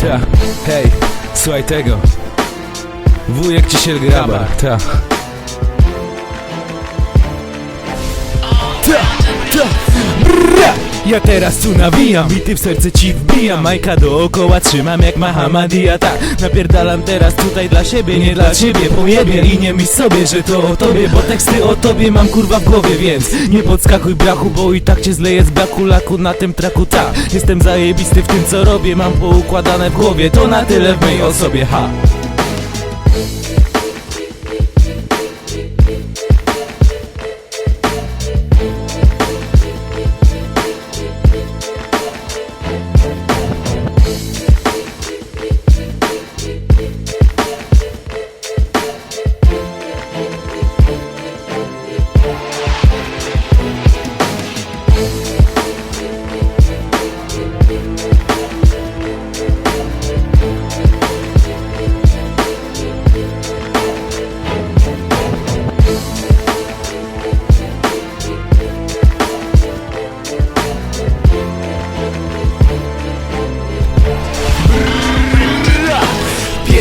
Ta, hej, słuchaj tego. Wujek Cisiel Grabar, ta Ta, Ja teraz tu nawijam, bity w serce ci wbijam. Majka dookoła trzymam jak Mahamadija Tak, napierdalam teraz tutaj dla siebie, nie dla ciebie. Pojebie i nie myśl sobie, że to o tobie Bo teksty o tobie mam kurwa w głowie, więc Nie podskakuj brachu, bo i tak cię zleję z braku laku na tym traku Ta, jestem zajebisty w tym co robię Mam poukładane w głowie, to na tyle w mej osobie, ha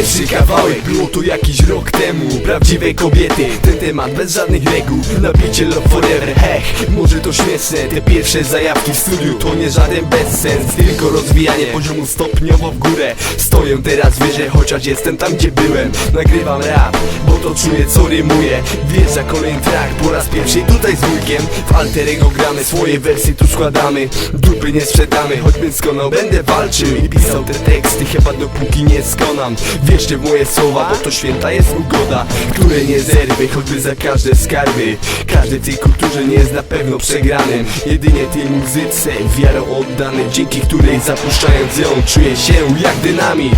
Pierwszy kawałek. Było to jakiś rok temu. Prawdziwe kobiety, ten temat bez żadnych reguł. Nabicie love forever, hech Może to śmieszne, te pierwsze zajawki w studiu To nie żaden bezsens, tylko rozwijanie poziomu stopniowo w górę. Stoję teraz wyżej, chociaż jestem tam gdzie byłem. Nagrywam rap, bo to czuję co rymuję. Wjeżdża kolejny track, po raz pierwszy tutaj z wujkiem. W alterego gramy, swoje wersje tu składamy. Dupy nie sprzedamy, choćbym skonał będę walczył. I pisał te teksty, chyba dopóki nie skonam Wierzcie w moje słowa, bo to święta jest ugoda Które nie zerwy, choćby za każde skarby. Każdy w tej kulturze nie jest na pewno przegranym. Jedynie tej muzyce wiarą oddany Dzięki której zapuszczając ją czuję się jak dynamit